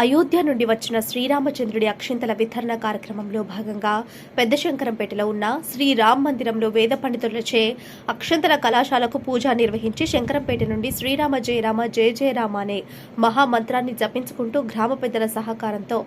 అయోధ్య నుండి వచ్చిన శ్రీరామచంద్రుడి అక్షింతల వితరణ కార్యక్రమంలో భాగంగా పెద్ద శంకరంపేటలో ఉన్న శ్రీరామ్ మందిరంలో వేద పండితులచే అక్షంతల కళాశాలకు పూజ నిర్వహించి శంకరంపేట నుండి శ్రీరామ జయరామ జయ జయరామ అనే మహామంత్రాన్ని జపించుకుంటూ గ్రామ పెద్దల సహకారంతో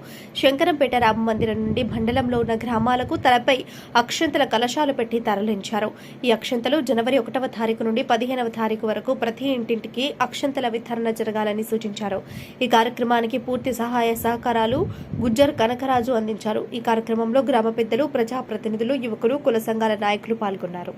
శంకరంపేట రామ మందిరం నుండి మండలంలో ఉన్న గ్రామాలకు తలపై అక్షంతల కలశాలు పెట్టి తరలించారు. ఈ అక్షంతలు జనవరి ఒకటవ తారీఖు నుండి పదిహేనవ తారీఖు వరకు ప్రతి ఇంటింటికి అక్షంతల వితరణ జరగాలని సూచించారు. ఈ కార్యక్రమానికి పూర్తి సహాయ సహకారాలు గుజ్జర్ కనకరాజు అందించారు. ఈ కార్యక్రమంలో గ్రామ పెద్దలు ప్రజాప్రతినిధులు యువకులు కుల సంఘాల నాయకులు పాల్గొన్నారు.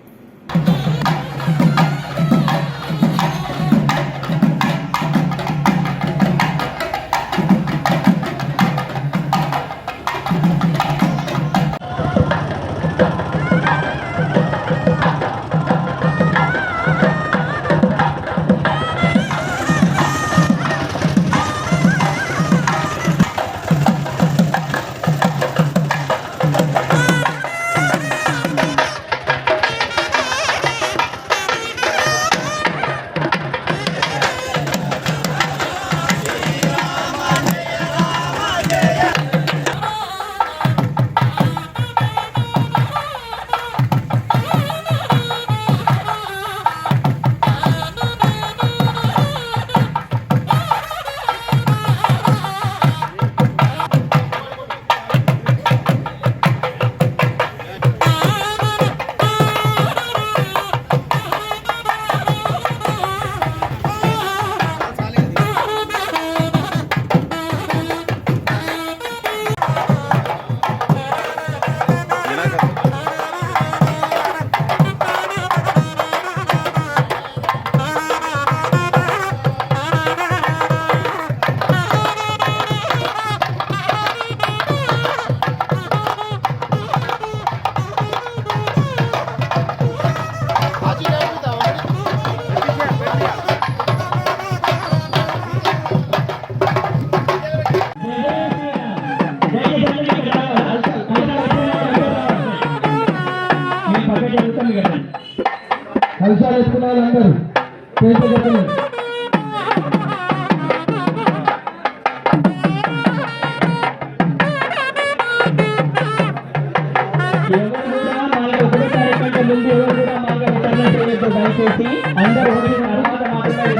దయచేసి అందరూ ఒకటి తర్వాత మాత్రమే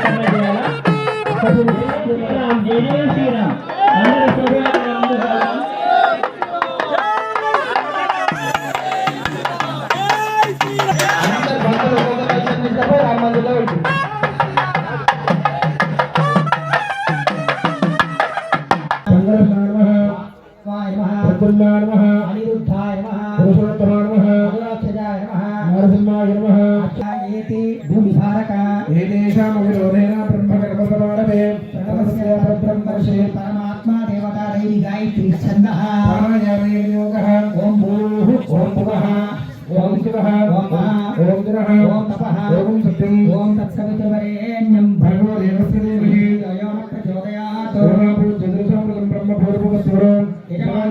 శ్రీరామ్. అందరూ अर्जुन्नाय नमः अनिरुद्धाय नमः। पुरुषोत्तमाय नमः अनुराक्षजाय नमः। नरसिंहाय नमः। अक्षायेति भूमिधारक। एतेषाम् अविरोधेन ब्रह्मकर्मसमारभे। तमस्य परब्रह्मर्षे परमात्मा देवता दैवी गायत्री छन्दः। प्राणायामेन योगः ॐ भूः। ॐ भुवः। ॐ शिवः। ॐ महा ॐ गिरः ॐ तपः। ॐ सत्यम्। ॐ तत्सवितुवरेण्यम्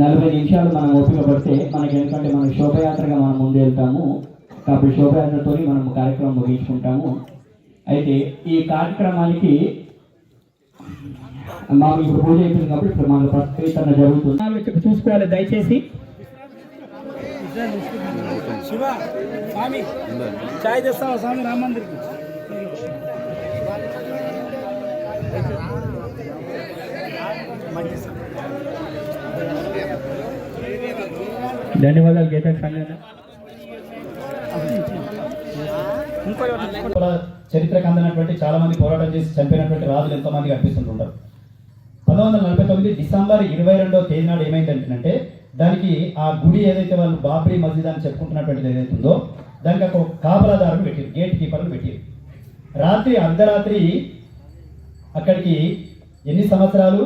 నలభై నిమిషాలు మనం ఓపిక పడితే మనకి ఎందుకంటే మనం శోభయాత్రగా మనం ముందు వెళ్తాము కాబట్టి శోభయాత్రతో మనం కార్యక్రమం ముగించుకుంటాము. అయితే ఈ కార్యక్రమానికి మాకు ఇప్పుడు పూజ అయిపోయింది కాబట్టి ఇప్పుడు మనకు ప్రతికరణ జరుగుతుంది. చూసుకోవాలి దయచేసి. శివ స్వామి చాయ్ తెస్తావా స్వామి? రామ మందిర్కి. ధన్యవాదాలు గీతా సంఘాన్ని చరిత్రకు అందినటువంటి చాలా మంది పోరాటం చేసి చంపినటువంటి రాజులు ఎంతో మంది కనిపిస్తుంటుంటారు పంతొమ్మిది వందల నలభై తొమ్మిది డిసెంబర్ ఇరవై రెండవ తేదీ నాడు ఏమైందంటే దానికి ఆ గుడి ఏదైతే వాళ్ళు బాబ్రీ మస్జిద్ అని చెప్పుకుంటున్నటువంటిది ఏదైతే ఉందో దానికి ఒక కాపలాదారుని పెట్టారు గేట్ కీపర్ని పెట్టారు. రాత్రి అర్ధరాత్రి అక్కడికి ఎన్ని సంవత్సరాలు?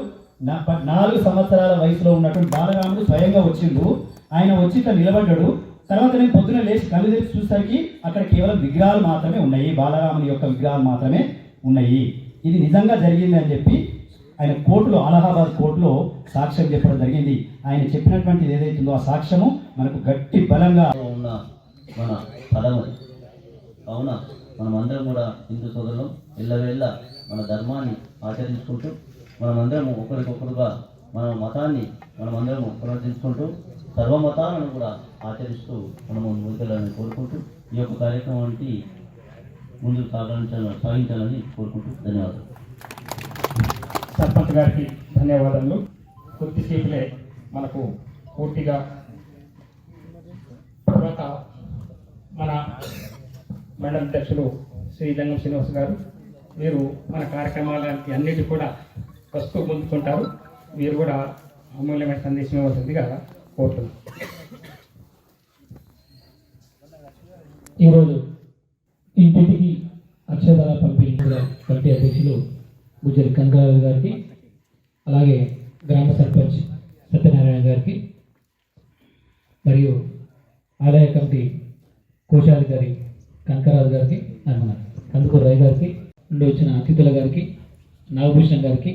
నాలుగు సంవత్సరాల వయసులో ఉన్నటువంటి బాలరాముడు స్వయంగా వచ్చిండు. ఆయన వచ్చి ఇట్లా నిలబడ్డాడు. తర్వాత నేను పొద్దున లేచి కళ్ళు తెరిచి చూసరికి అక్కడ కేవలం విగ్రహాలు మాత్రమే ఉన్నాయి. బాలరాముని యొక్క విగ్రహాలు మాత్రమే ఉన్నాయి. ఇది నిజంగా జరిగింది అని చెప్పి ఆయన కోర్టులో అలహాబాద్ కోర్టులో సాక్ష్యం చెప్పడం జరిగింది. ఆయన చెప్పినటువంటిది ఏదైతుందో ఆ సాక్ష్యము మనకు గట్టి బలంగా ఉన్న మన పదము. అవునా? కావున మనమందరం కూడా హిందూ సోదరులు ఎల్లవేళ్ళ మన ధర్మాన్ని ఆచరించుకుంటూ మనమందరం ఒకరికొకరుగా మన మతాన్ని మనమందరం పునరుద్ధరించుకుంటూ సర్వ మతాలను కూడా ఆచరిస్తూ మనము ముందుకెళ్ళాలని కోరుకుంటూ ఈ యొక్క కార్యక్రమానికి ముందుకు సాగించాలని సాగించాలని కోరుకుంటూ ధన్యవాదాలు. సర్పంచ్ గారికి ధన్యవాదాలు కొద్దిసేపులే మనకు పూర్తిగా తర్వాత మన మండల అధ్యక్షులు శ్రీ రంగం శ్రీనివాస్ గారు మీరు మన కార్యక్రమాలకి అన్నిటి కూడా వస్తూ ముందుకుంటారు. మీరు కూడా అమూల్యమైన సందేశం ఇవ్వాల్సిందిగా కోరుతున్నాం. ఈరోజు ఇంటింటికి అక్షరాల పంపిణీ కూడా కమిటీ అధ్యక్షులు గుజ్జరి కనకరాజు గారికి అలాగే గ్రామ సర్పంచ్ సత్యనారాయణ గారికి మరియు ఆదాయ కమిటీ కోశాధికారి కంకరాజు గారికి ఆ, కందుకూరు రాయ్ గారికి నుండి వచ్చిన అతిథుల గారికి నాగభూషణ్ గారికి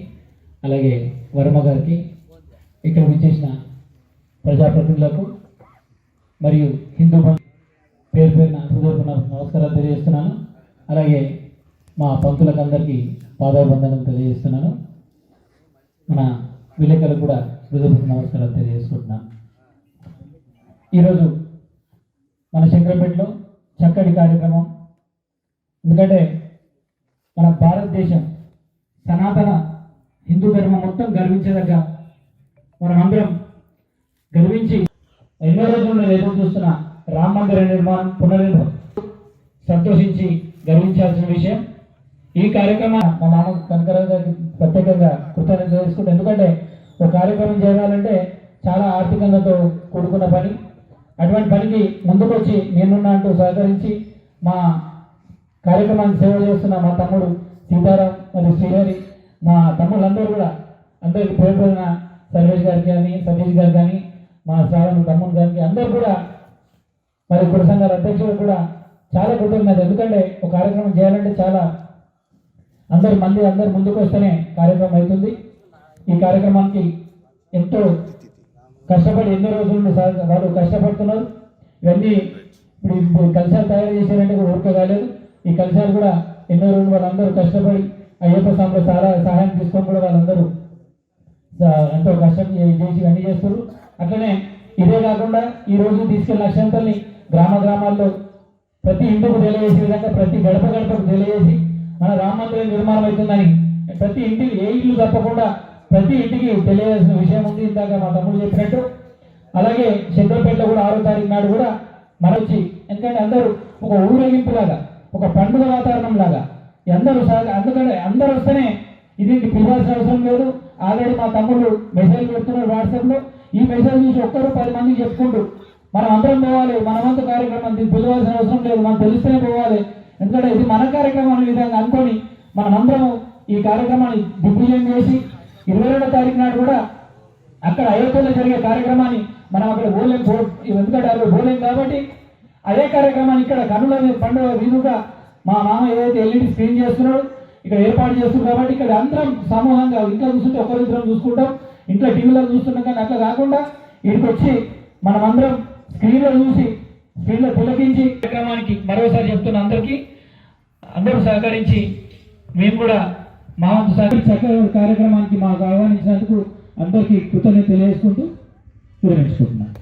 అలాగే వర్మ గారికి ఇక్కడ విచ్చేసిన ప్రజాప్రతినిధులకు మరియు హిందూ బంధు పేరు పేరున హృదయపూర్ణ నమస్కారాలు తెలియజేస్తున్నాను. అలాగే మా పంతులకు అందరికీ పాదాభివందనం తెలియజేస్తున్నాను. మన విలేకరులకు కూడా హృదయపూర్ణ నమస్కారాలు తెలియజేసుకుంటున్నాను. ఈరోజు మన శంకరపేటలో చక్కటి కార్యక్రమం. ఎందుకంటే మన భారతదేశం సనాతన హిందూ ధర్మం మొత్తం గర్వించేదగ్గ మనం అందరం గర్వించి ఎన్నో రోజులు నేను ఎదురు చూస్తున్న రామ మందిర నిర్మాణం పునర్నిర్మాణం సంతోషించి గర్వించాల్సిన విషయం. ఈ కార్యక్రమం మా మామ కనకరాజు గారికి ప్రత్యేకంగా కృతజ్ఞత తెలుసుకుంటే ఎందుకంటే ఒక కార్యక్రమం చేయాలంటే చాలా ఆర్థికంగాతో కూడుకున్న పని. అటువంటి పనికి ముందుకొచ్చి నేనున్నా అంటూ సహకరించి మా కార్యక్రమాన్ని సేవ చేస్తున్న మా తమ్ముడు సీతారాం మరియు శ్రీహరి మా తమ్ముళ్ళందరూ కూడా అందరికి పేరు సర్వేష్ గారికి కానీ సతీష్ గారు కానీ మా శ్రావణ తమ్ముడు గారికి అందరూ కూడా మరి కుల సంఘాల అధ్యక్షులు కూడా చాలా కృతజ్ఞత ఎందుకంటే ఒక కార్యక్రమం చేయాలంటే చాలా అందరి మంది అందరు ముందుకు వస్తేనే కార్యక్రమం అవుతుంది. ఈ కార్యక్రమానికి ఎంతో కష్టపడి ఎన్నో రోజుల నుండి వాళ్ళు కష్టపడుతున్నారు. ఇవన్నీ ఇప్పుడు ఇప్పుడు కలశాలు తయారు చేశారంటే కూడా ఊరికే కాలేదు. ఈ కలశాలు కూడా ఎన్నో రోజులు వాళ్ళందరూ కష్టపడి అయ్యప్ప స్వామిలో చాలా సహాయం తీసుకొని కూడా వాళ్ళందరూ ఎంతో కష్టం చేసి అన్ని చేస్తారు అట్లనే ఇదే కాకుండా ఈ రోజు తీసుకెళ్ళిన అక్షంతల్ని గ్రామ గ్రామాల్లో ప్రతి ఇంటికి తెలియజేసే విధంగా ప్రతి గడప గడపకు తెలియజేసి మన రామ మందిరం నిర్మాణం అవుతుందని ప్రతి ఇంటికి ఏ ఇల్లు తప్పకుండా ప్రతి ఇంటికి తెలియజేసిన విషయం ఉంది. ఇందాక మా తమ్ముడు చెప్పినట్టు. అలాగే చంద్రపేటలో కూడా ఆరో తారీఖు నాడు కూడా మరొచ్చి ఎందుకంటే అందరూ ఒక ఊరేగింపు లాగా ఒక పండుగ వాతావరణం లాగా అందరూ సహ- అందుకనే అందరూ వస్తేనే ఇది పిలవాల్సిన అవసరం లేదు. ఆల్రెడీ మా తమ్ముళ్ళు మెసేజ్ పెడుతున్నారు వాట్సాప్లో. ఈ మెసేజ్ చూసి ఒక్కరు పది మందికి చెప్పుకుంటూ మనం అందరం పోవాలి మన కార్యక్రమం దీన్ని పిలవాల్సిన అవసరం లేదు మనం తెలిస్తేనే పోవాలి. ఎందుకంటే ఇది మన కార్యక్రమం అనే విధంగా అనుకొని మనం అందరం ఈ కార్యక్రమాన్ని దిగ్విజయం చేసి ఇరవై రెండో తారీఖు నాడు కూడా అక్కడ అయోధ్యలో జరిగే కార్యక్రమాన్ని మనం అక్కడ పోలేం ఎందుకంటే అక్కడ పోలేం కాబట్టి అదే కార్యక్రమాన్ని ఇక్కడ కనుల పండుగ వీలుగా మా మామ ఏదైతే ఎల్ఈడి స్క్రీన్ చేస్తున్నాడు ఇక్కడ ఏర్పాటు చేస్తున్నాడు కాబట్టి ఇక్కడ అందరం సమూహంగా ఇంట్లో చూస్తుంటే ఒకరిద్దరం చూసుకుంటాం. ఇంట్లో టీవీలో చూస్తున్నాం కానీ అట్లా కాకుండా ఇక్కడికి వచ్చి మనం అందరం స్క్రీన్లో చూసి స్క్రీన్లో పులకించి కార్యక్రమానికి మరోసారి చెప్తున్న అందరికీ అందరూ సహకరించి మేము కూడా మా వంతు సహకరి చక్కగా కార్యక్రమానికి మాకు ఆహ్వానించినందుకు అందరికీ కృతజ్ఞత తెలియజేసుకుంటూ విరమించుకుంటున్నాను.